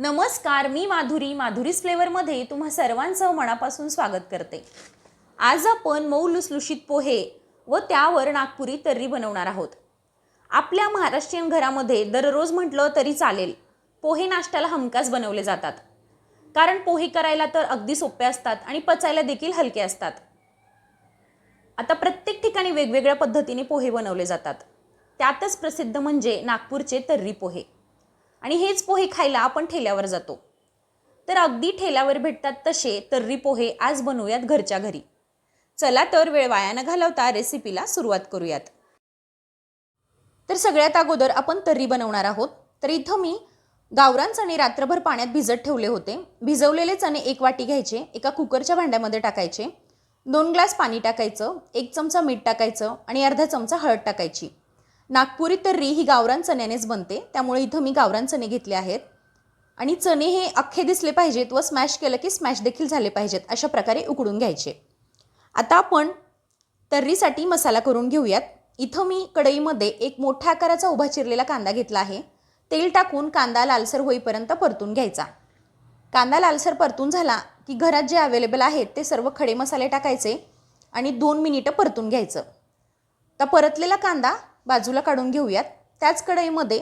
नमस्कार मी माधुरी. माधुरीज फ्लेवरमध्ये तुम्हा सर्वांचं मनापासून स्वागत करते. आज आपण मऊ लुसलुशीत पोहे व त्यावर नागपुरी तर्री बनवणार आहोत. आपल्या महाराष्ट्रीयन घरामध्ये दररोज म्हटलं तरी चालेल पोहे नाश्त्याला हमखास बनवले जातात. कारण पोहे करायला तर अगदी सोपे असतात आणि पचायला देखील हलके असतात. आता प्रत्येक ठिकाणी वेगवेगळ्या पद्धतीने पोहे बनवले जातात. त्यातच प्रसिद्ध म्हणजे नागपूरचे तर्री पोहे. आणि हेच पोहे खायला आपण ठेल्यावर जातो. तर अगदी ठेल्यावर भेटतात तसे तर्री पोहे आज बनवूयात घरच्या घरी. चला तर वेळ वाया न घालवता रेसिपीला सुरुवात करूयात. तर सगळ्यात अगोदर आपण तर्री बनवणार आहोत. तर इथं मी गावरान चणे रात्रभर पाण्यात भिजत ठेवले होते. भिजवलेले चणे एक वाटी घ्यायचे एका कुकरच्या भांड्यामध्ये टाकायचे. दोन ग्लास पाणी टाकायचं एक चमचा मीठ टाकायचं आणि अर्धा चमचा हळद टाकायची. नागपुरी तर्री ही गावरान चण्यानेच बनते त्यामुळे इथं मी गावरान चणे घेतले आहेत. आणि चणे हे अख्खे दिसले पाहिजेत व स्मॅश केलं की स्मॅश देखील झाले पाहिजेत अशा प्रकारे उकडून घ्यायचे. आता आपण तर्रीसाठी मसाला करून घेऊयात. इथं मी कढईमध्ये एक मोठ्या आकाराचा उभा चिरलेला कांदा घेतला आहे. तेल टाकून कांदा लालसर होईपर्यंत परतून घ्यायचा. कांदा लालसर परतून झाला की घरात जे अवेलेबल आहेत ते सर्व खडे मसाले टाकायचे आणि दोन मिनिटं परतून घ्यायचं. तर परतलेला कांदा बाजूला काढून घेऊयात. त्याच कढईमध्ये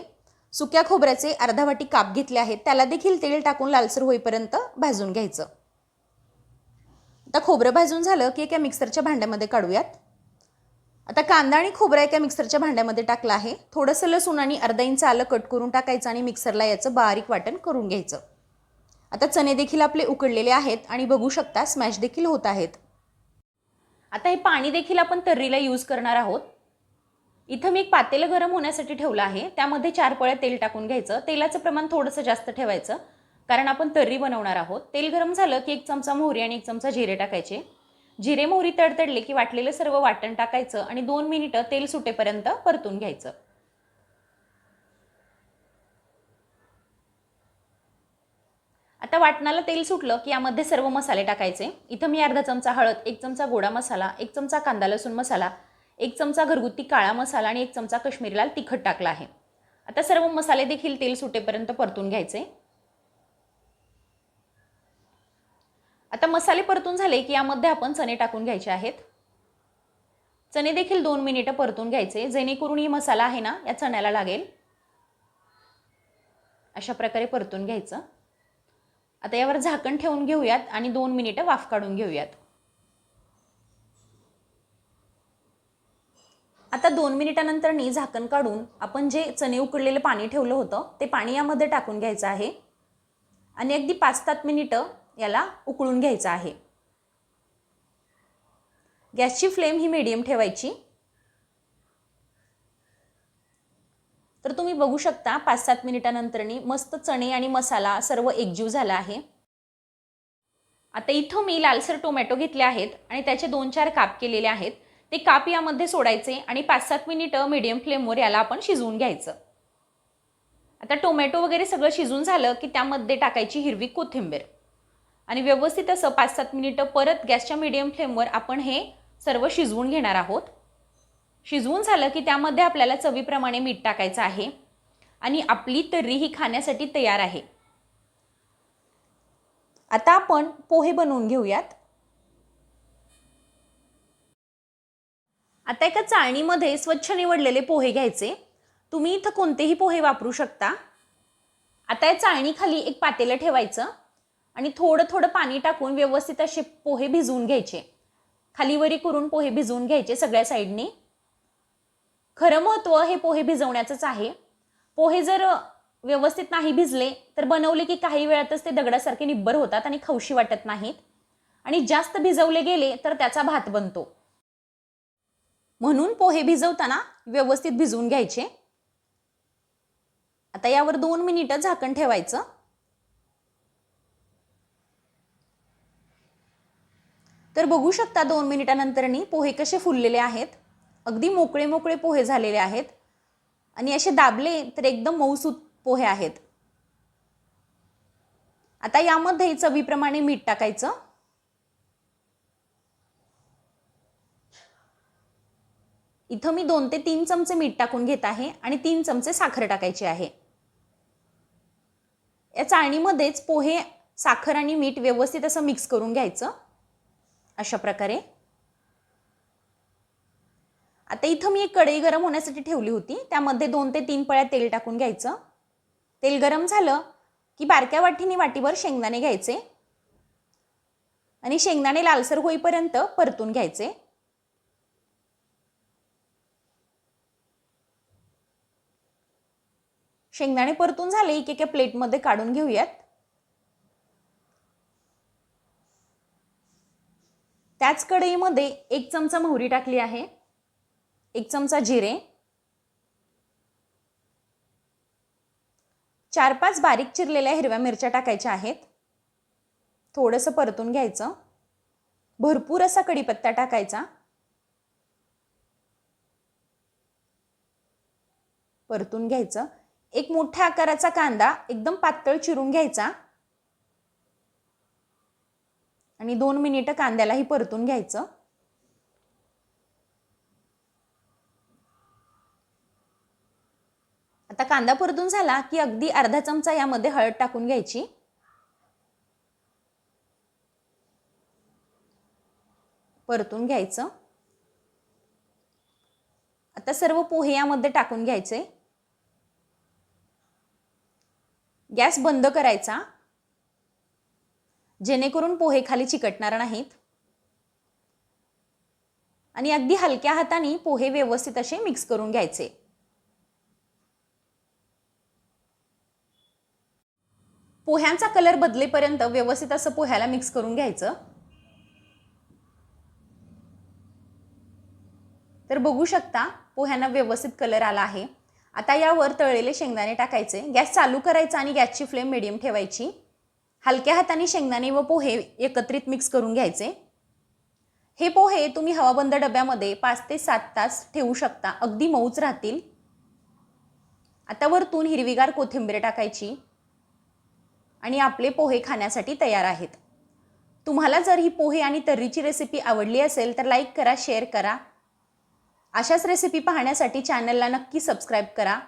सुक्या खोबऱ्याचे अर्धा वाटी काप घेतले आहेत. त्याला देखील तेल टाकून लालसर होईपर्यंत भाजून घ्यायचं. आता खोबरं भाजून झालं की एका मिक्सरच्या भांड्यामध्ये काढूयात. आता कांदा आणि खोबरा एका मिक्सरच्या भांड्यामध्ये टाकला आहे. थोडंसं लसूण आणि अर्धा इंच आलं कट करून टाकायचं आणि मिक्सरला याचं बारीक वाटण करून घ्यायचं. आता चणे देखील आपले उकडलेले आहेत आणि बघू शकता स्मॅश देखील होत आहेत. आता हे पाणी देखील आपण तर्रीला यूज करणार आहोत. इथं मी एक पातेलं गरम होण्यासाठी ठेवलं आहे. त्यामध्ये चार पळ्या तेल टाकून घ्यायचं. तेलाचं प्रमाण थोडंसं जास्त ठेवायचं. कारण आपण तर्री बनवणार आहोत. तेल गरम झालं की एक चमचा मोहरी आणि एक चमचा जिरे टाकायचे. जिरे मोहरी तडतडले की वाटलेलं सर्व वाटण टाकायचं आणि दोन मिनिटं तेल सुटेपर्यंत परतून घ्यायचं. आता वाटणाला तेल सुटलं की यामध्ये सर्व मसाले टाकायचे. इथं मी अर्धा चमचा हळद एक चमचा गोडा मसाला एक चमचा कांदा लसूण मसाला एक चमचा घरगुती काळा मसाला आणि एक चमचा कश्मीरी लाल तिखट टाकला आहे. आता सर्व मसाले देखील तेल सुटेपर्यंत परतून घ्यायचे. आता मसाले परतून झाले की यामध्ये आपण चणे टाकून घ्यायचे आहेत. चणे देखील दोन मिनिटं परतून घ्यायचे जेणेकरून ही मसाला आहे ना या चण्याला लागेल. अशा प्रकारे परतून घ्यायचं. आता यावर झाकण ठेवून घेऊयात आणि दोन मिनिटं वाफ काढून घेऊयात. आता दोन मिनिटानंतर नी झाकण काढून आपण जे चणे उकडलेलं पाणी ठेवलं होतं ते पाणी यामध्ये टाकून घ्यायचं आहे. आणि अगदी पाच सात मिनिटं याला उकळून घ्यायचं आहे. गॅसची फ्लेम ही मीडियम ठेवायची. तर तुम्ही बघू शकता पाच सात मिनिटानंतरनी मस्त चणे आणि मसाला सर्व एकजीव झाला आहे. आता इथं मी लालसर टोमॅटो घेतले आहेत आणि त्याचे दोन चार काप केलेले आहेत. ते काप यामध्ये सोडायचे आणि पाच सात मिनिटं मीडियम फ्लेमवर याला आपण शिजवून घ्यायचं. आता टोमॅटो वगैरे सगळं शिजून झालं की त्यामध्ये टाकायची हिरवी कोथिंबीर. आणि व्यवस्थित असं पाच सात मिनिटं परत गॅसच्या मीडियम फ्लेमवर आपण हे सर्व शिजवून घेणार आहोत. शिजवून झालं की त्यामध्ये आपल्याला चवीप्रमाणे मीठ टाकायचं आहे. आणि आपली तर्री ही खाण्यासाठी तयार आहे. आता आपण पोहे बनवून घेऊयात. आता एका चाळणीमध्ये स्वच्छ निवडलेले पोहे घ्यायचे. तुम्ही इथं कोणतेही पोहे वापरू शकता. आता या चाळणीखाली एक पातेलं ठेवायचं आणि थोडं थोडं पाणी टाकून व्यवस्थित असे पोहे भिजवून घ्यायचे. खालीवरी करून पोहे भिजवून घ्यायचे सगळ्या साईडने. खरं महत्त्व हे पोहे भिजवण्याचंच आहे. पोहे जर व्यवस्थित नाही भिजले तर बनवले की काही वेळातच ते दगडासारखे निब्बर होतात आणि खवशी वाटत नाहीत. आणि जास्त भिजवले गेले तर त्याचा भात बनतो. म्हणून पोहे भिजवताना व्यवस्थित भिजवून घ्यायचे. आता यावर दोन मिनिटं झाकण ठेवायचं. तर बघू शकता दोन मिनिटानंतरनी पोहे कसे फुललेले आहेत. अगदी मोकळे मोकळे पोहे झालेले आहेत. आणि असे दाबले तर एकदम मऊसूत पोहे आहेत. आता यामध्ये चवीप्रमाणे मीठ टाकायचं. इथं मी दोन ते तीन चमचे मीठ टाकून घेत आहे आणि तीन चमचे साखर टाकायची आहे. या चाळणीमध्येच पोहे साखर आणि मीठ व्यवस्थित असं मिक्स करून घ्यायचं. अशा प्रकारे. आता इथं मी एक कढई गरम होण्यासाठी ठेवली होती. त्यामध्ये दोन ते तीन पळ्या तेल टाकून घ्यायचं. तेल गरम झालं की बारक्या वाटीने वाटीवर शेंगदाणे घ्यायचे आणि शेंगदाणे लालसर होईपर्यंत परतून घ्यायचे. शेंगदाणे परतून झाले एक एका प्लेटमध्ये काढून घेऊयात. त्याच कढईमध्ये एक चमचा मोहरी टाकली आहे एक चमचा जिरे चार पाच बारीक चिरलेल्या हिरव्या मिरच्या टाकायच्या आहेत थोडंसं परतून घ्यायचं भरपूर असा कढीपत्ता टाकायचा परतून घ्यायचं. एक मोठ्या आकाराचा कांदा एकदम पातळ चिरून घ्यायचा. आणि दोन मिनिटं कांद्यालाही परतून घ्यायचं. आता कांदा परतून झाला की अगदी अर्धा चमचा यामध्ये हळद टाकून घ्यायची. परतून घ्यायचं. आता सर्व पोहे यामध्ये टाकून घ्यायचे. गॅस बंद करायचा जेणेकरून पोहे खाली चिकटणार नाहीत. आणि अगदी हलक्या हाताने पोहे व्यवस्थित असे मिक्स करून घ्यायचे. पोह्यांचा कलर बदलेपर्यंत व्यवस्थित असं पोह्याला मिक्स करून घ्यायचं. तर बघू शकता पोह्यांना व्यवस्थित कलर आला आहे. आता यावर तळलेले शेंगदाणे टाकायचे. गॅस चालू करायचा आणि गॅसची फ्लेम मिडियम ठेवायची. हलक्या हाताने शेंगदाणे व पोहे एकत्रित मिक्स करून घ्यायचे. हे पोहे तुम्ही हवाबंद डब्यामध्ये पाच ते सात तास ठेवू शकता. अगदी मऊच राहतील. आता वरतून हिरवीगार कोथिंबीर टाकायची. आणि आपले पोहे खाण्यासाठी तयार आहेत. तुम्हाला जर ही पोहे आणि तर्रीची रेसिपी आवडली असेल तर लाईक करा शेअर करा. अशाच रेसिपी पाहण्यासाठी चॅनलला नक्की सबस्क्राईब करा.